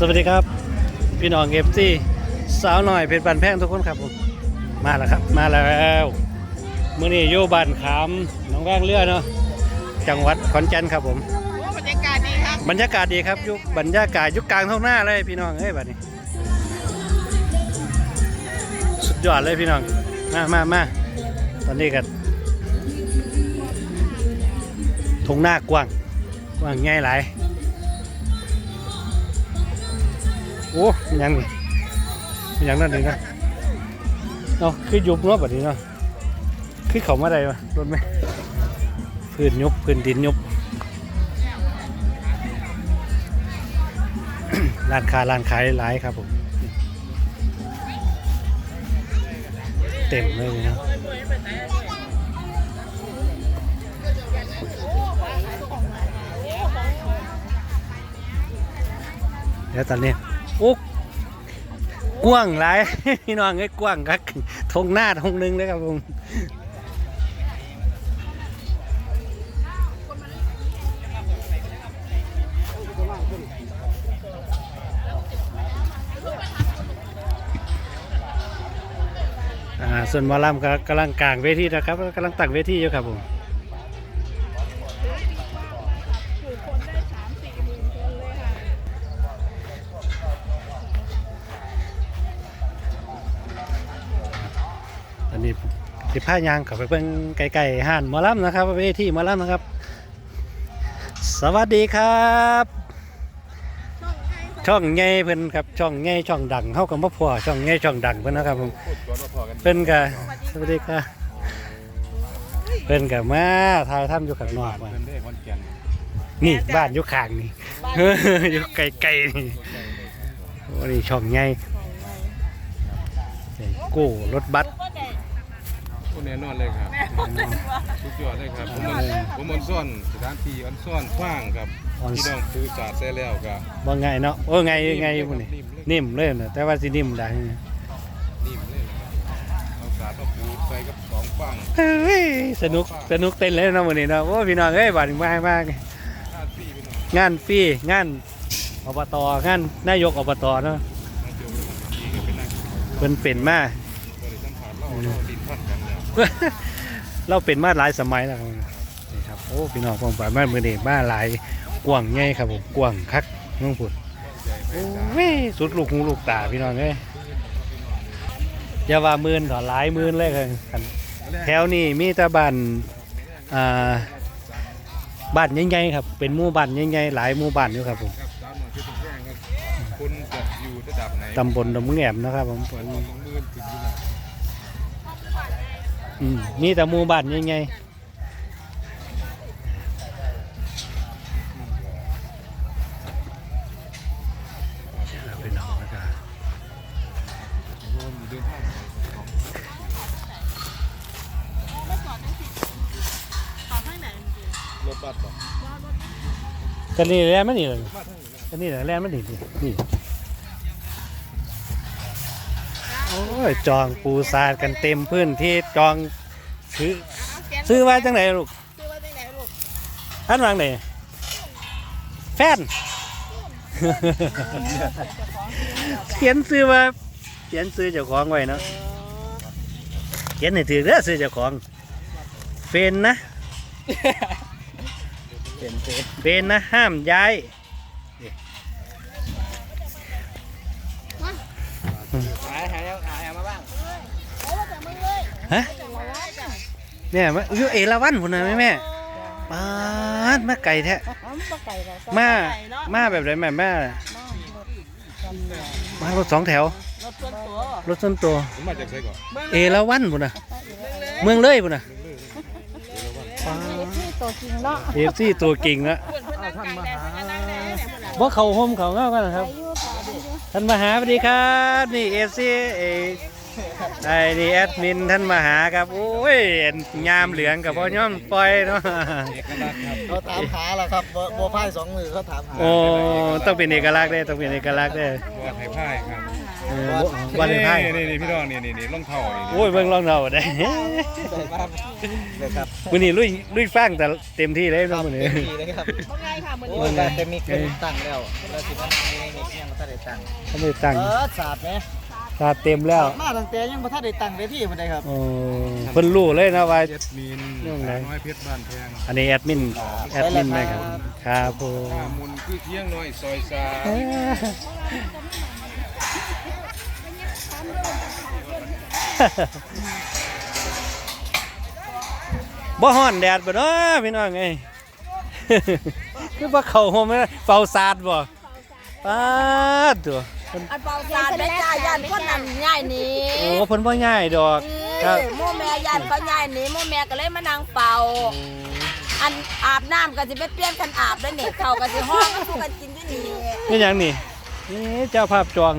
สวัสดีครับ พี่น้องเอฟซีสาวหน่อยเพชรบันแพงทุกคนครับผมมาแล้วครับ มาแล้วมื่อนี้อยู่บ้านขามหนองแวงเรือเนาะจังหวัดขอนแก่นครับผมโอ้บรรยากาศดีครับบรรยากาศดีครับอยุบรรยากาศอยุกลางท้องหน้าเลยพี่น้องเอ้ยบัดนี้ สุดยอดเลยพี่น้องมามามาตอนนี้กันทงหน้ากว้างกว้างง่ายหลาย อ้ยังนี่ยังนั่นนี่นะเนาะคือยุบเนาะแบบนี้เนาะคือเขามาได้ปะรถไหมพื้นยุบพื้นดินยุบร้านค้าร้านขายหลายครับผม เต็มเลยนะเดี๋ยวตอนนี้ อุ๊กกว้างหลายพี่น้องเอ้ยกว้างครับทงหน้าทงหนึงเลยครับผมส่วนมอลำก็กำลังกลางเวทีนะครับกำลังตั้งเวทีอยู่ครับผม นนี้สิผ้ายางขับไปเพิ่งไกลๆห้านมอลำนะครับเวทีหมอลำนะครับ สวัสดีครับช่องไงเพิ่นครับช่องไงช่องดังเข้ากับพ่อช่องไงช่องดังเพิ่นนะครับผมเพิ่นกะสวัสดีครับเพิ่นกะมาถ่ายทำอยู่ข้างนอกมานี่บ้านอยู่ข้างนี่อยู่ไกลๆนี่โอ้นี่ช่องไงโก้รถบัส แน่นอนเลยครับสุดยอดเลยครับ ผมมันผมมันซ่อนสถานที่อันซ่อนฟางครับพี่น้องปูศาสตร์ใส่แล้วครับบ่ไงเนาะโอ้ไงไงพุ่นนี่นิ่มเลยนะแต่ว่าสินิ่มได้นิ่มเลยนะครับเอาศาสตร์มาปูใส่กับสองฟางเฮ้ยสนุกสนุกเต้นเลยเนาะมื้อนี้เนาะโอ้พี่น้องเอ้ยบาดนี้มากมากค่าที่พี่น้องงานฟรีงานอบตงานนายกอบตเนาะมาเจอดีก็เป็นนักเพิ่นเป็นมาบริสัมผัสเล่าเล่าดินพันกันแล้ว เราเป็นมาหลายสมัยแล้วครับนี่ครับโอ้พี่น้องผมไปมามื้อนี้มาหลายกว้างใหญ่ครับผมกว้างคักน้องพูดโอ้ยสุดลูกหูลูกตาพี่น้องเอ้ยอย่าว่าหมื่นเถอะหลายหมื่นเลยครับแถวนี้มีแต่บ้านอ่าบ้านใหญ่ๆครับ เป็นหมู่บ้านใหญ่ๆหลายหมู่บ้านอยู่ครับผมครับสามหน่อยที่เป็นแจ้งครับคุณจะอยู่ระดับไหนตำบลดงแหมนะครับผม อืมมีแต่หมู่บ้านใหญ่ๆพี่น้องนะครับรวมเดินทางของไม่จอดได้สิจอดให้ไหนจริงรถบัสบ่ๆว่ารถกันนี่แล่นมันนี่เลยมาทางนี้นะกันนี่แหละแล่นมันนี่นี่นี่ ยจองปูซาดกันเต็มพื้นที่จองซื้อเอาแกนซื้อไว้จังไหนลูกซื้อไว้ที่ไหนลูกท่านวางไหนแฟนเขียนซื้อว่าเขียนซื้อเจ้าของไว้เนาะเขียนให้ถือเด้อซื้อเจ้าของเฟนนะเป็นเป็นเฟนนะห้ามย้าย หายหายหายมาบ้างเอามาจากมึงเลยฮะจากมาว่าจ้ะเนี่ยมาอยู่เอราวันพุ่นน่ะแม่แม่ปาดมาไก่แท้อ๋อมาไก่เรามาไก่เนาะมาแบบไหนแม่แม่มารถจำเนียงมารถสองแถว รถส่วนตัวรถส่วนตัวผมมาจากไสก่อนเอราวันพุ่นน่ะเมืองเลยพุ่นน่ะปาที่ตัวจริงเนาะเอฟซีตัวเก่งละเพื่อนเพื่อนนั่งไก่แดงเพื่อนนั่งแดงเนี่ยเพื่อนว่าเขาห่มเขาเงากันนะครับอายุต่อดิ ท่านมหาสวัสดีครับนี่เอฟซีเอไอ้นี่แอดมินท่านมหาครับโอ้ยงามเหลืองกับพ่อย่อมปล่อยเนาะเอกลักษณ์ครับเขาถามหาแหละครับบัวบัวไพ่สองมือเขาถามหาโอ้ต้องเป็นเอกลักษณ์ได้ต้องเป็นเอกลักษณ์ได้ว่าไทยพ่ายครับ วันเลนไทน์นี่นี่พี่น้องนี่นี่นี่รองเท้าโอ้ยเบิ่งรองเท้าได้เลยครับวันนี้ลุยลุยฟังแต่เต็มที่เลยเนาะมื้อนี้เต็มที่เลยครับบ่ไงค่ะเมื้อนี้แต่เต็มมีคนตั้งแล้วแล้วสิว่ามีนี่เพียงบ่ทันได้ตั้งบ่ได้ตั้งเออสาดไหมสาดเต็มแล้วมาตั้งแต่ยังบ่ทันได้ตั้งเวทีบ่ได้ครับโอ้เพิ่นรู้เลยนะว่าแมินน้อยเพชรบ้านแพงอันนี้แอดมินแอดมินไหมครับครับผมมุนคือเที่ยงน้อยซอย3 บ่ฮ้อนแดดบ่เนาะพี่น้องเอ้ยคือบ่เข้าโฮมเลยเฝ้าสาดบ่ปาดตัวเพิ่นอันเป่าสาดแม่จ้ายันคนนั้นง่ายหนี้โอ้เพิ่นบ่ง่ายดอกครับโมแม่ยันเขาง่ายหนี้โมแม่ก็เลยมานั่งเป่าอันอาบน้ำก็สิไปเปลี่ยนกันอาบแล้วนี่เขาก็สิห้องก็สู้กันกินที่นี่นี่หยังนี่นี่เจ้าภาพจอง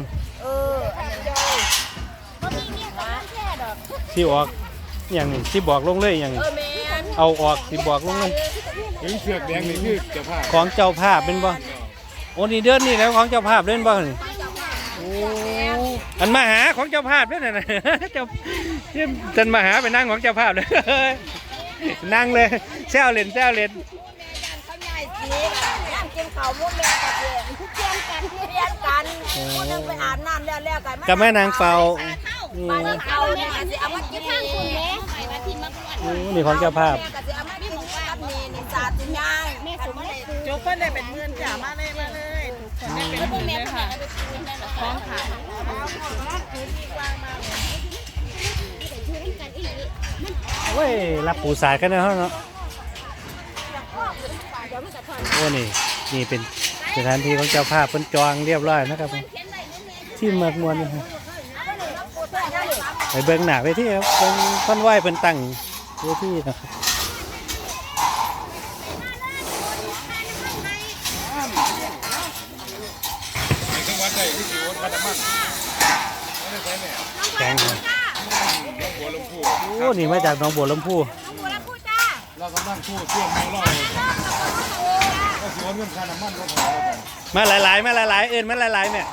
สิออกอหย่างนี้สิบอกลงเลยอหย่างเอนี้อแม่นเอาออกสิบอกลงเลยเห็นเชือกแดงนี่คือเจ้าภาพของเจ้าภาพเป็นบ่โอ้นี่เดือนนี่แล้วของเจ้าภาพเล่นบ่นี่โอ้อันมาหาของเจ้าภาพเด้อน่ะเจ้าเจ้าจันมาหาไปนั่งของเจ้าภาพเลยนั่งเลยแซวเล่นแซวเล่นเขาง่ายสิย่างกินข้าวโมแม่ก็สิเปลี่ยนกันเปลี่ ยนกันผู้หนึงไปอาบน้ำแล้วแล้วกันกับแม่นางเฝ้าอืมามเขาเนี่ยก็สิเอามากินทางคุณแม่โอ้นี่ของเจ้าภาพแม่ก็สิเอามากินกับนี่นี่สาดสิย่างแม่สมมุติโจ๊กเพิ่นได้เป็นหมื่นจ้ามาเลยมาเลยทุกคนได้เป็นหมื่นเลยค่ะของขายพื้นที่กว้างมากเลยโอ้ยรับปูสายกันเนาะเนาะโอ้นี่นี่เป็นสถานที่ของเจ้าภาพเพิ่นจองเรียบร้อยนะครับผมที่เมืองมวลนะครับ ไปเบิ่งหน้าไปที่ครับเบิ่งต้นไหว้เพิ่นตั้งเวทีนะครับในจังหวัดใดที่อยู่วัดน้ำมันไม่ได้ใช่แม่แข็งครับน้องบัวลำพูโอ้นี่มาจากหนองบัวลำพูเรากำลังพูดช่วงเมาเหล้าก็สิว่าเงินค่าน้ำมันก็พอมาหลายๆมาหลายๆเอินมาหลายๆแม่ย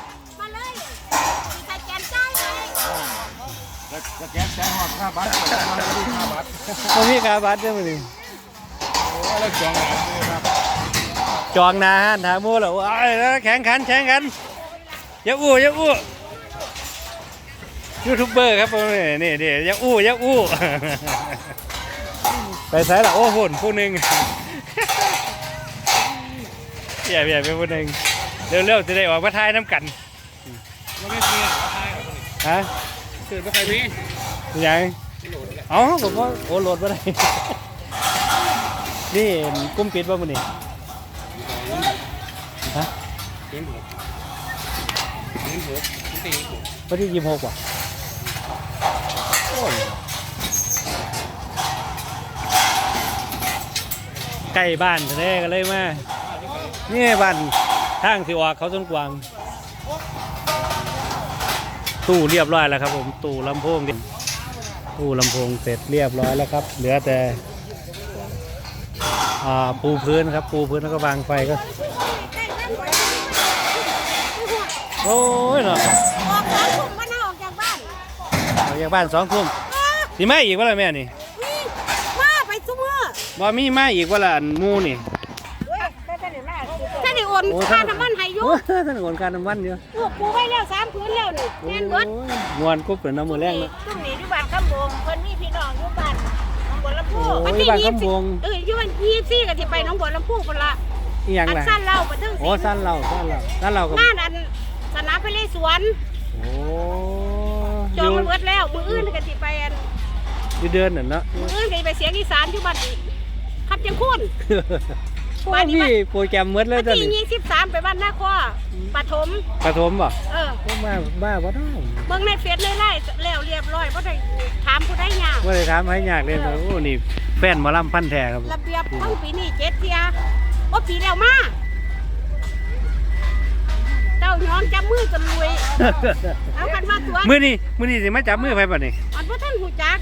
แล้วแล้วแก๊สแจ้งหอดค่าบัตรก่อนค่าบัตรค่าบัตรบ่มีกาบัตรเด้อมื้อนี้โอ้แล้วจองหลายเลยครับจองหนาห้านถามหมู่แล้วอ้ายแล้วแข่งขันแข่งขันอย่าอู้อย่าอู้ยูทูบเบอร์ครับผมนี่นี่นี่อย่าอู้อย่าอู้ไปใส่ละโอ้หุ่นผู้หนึ่งอย่าอย่าไปผู้หนึ่งเร็วๆจะได้ออกมาทายน้ำกันเราไม่ เสียฮะตื่นมาใครพี่ยังเอ๋อผมว่าโอ้โหลดมาได้นี่กุ้มปิดป่ะมันนี่ฮะตื่นหัวตื่นหัวตื่นหัววันที่ยี่สิบหกว่ะโอ้ยใกล้บ้านแท้กันเลยมานี่บ้านทางสิออกเขาต้นกวาง ตู้เรียบร้อยแล้วครับ ผมตู้ลำโพงดิตู้ลำโพงเสร็จเรียบร้อยแล้วครับ เหลือแต่อ่าปูพื้นครับ ปูพื้นแล้วก็วางไฟก็โอ้ยเนาะออกจากถุงมันออกจากบ้านออกจากบ้านสองทุ่มสิมาอีกว่าละแม่นี่นี่ว่าไปซุมื้อบ่มีมาอีกว่าละอันหมูนี่ ถ้าได้โอนค่าน้ำมันให้อยู่ท่านโอนการน้ำมันเยอะลูกปูไว้แล้วสามพื้นแล้วนี่แม่นเบิดมวนกุ๊บเป็นน้ำมือแรงเนาะตรงนี้อยู่บ้านคำบงเพิ่นมีพี่น้องอยู่บ้านหนองบัวลำพูวันที่บ้านยี่คำสิบงเอออยู่วันยี่สี่ก็สิไปหนองบัวลำพูพุ่นละอีหยังอันล่ะสั้นเล่าบันทึงโอ้สั้นเราสั้นเราสั้นเรากับงานอันสนามไปเลยสวนโอ้จองมันเบิดแล้วมืออื่นก็สิไปอันอยู่เดือนน่ะเนาะมืออื่นก็สิไปเสียงอีสานอยู่บ้านอีกขับจังคุ้น ณโอ้ยพี่โปรแกรมหมดเลยวันตอนที่นี้ยี่สิบสามไปบ้านนาข้อปฐมปฐมบ่เออโอ้มาบ้าบ่ได้เบิ่งในเฟซเลยไล่แล้วเรียบร้อยบ่ได้ถามผู้ใดยากว่าได้ถามให้ยากเลยนะโอ้นี่แฟนหมอลำพันธุ์แท้ครับระเบียบต้องปีนี้เจ็ดเทียโอ้ปีแล้วมาเจ้าย้อนจับมือจนรวยเอากันมาตัวมื้อนี้มื้อนี้สิมาจับมือไผบัดนี้อันพ่ท่านหูจัก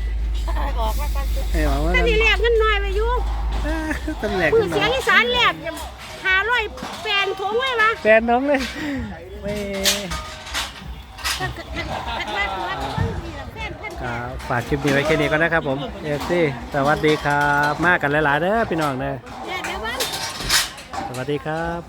ให้บอกว่าแต่นี่เรียกเงินน้อยไปอยู่ ตำแหน่งมือเสียงอีสานเรียกหาร้อยแฟนทงเลยวะแฟนน้องเลยไม่ครับฝากคลิปนี้ไว้แค่นี้ก็นะครับผมเอฟซีสวัสดีครับ มากันหลายๆเด้อพี่น้องเด้อสวัสดีครับ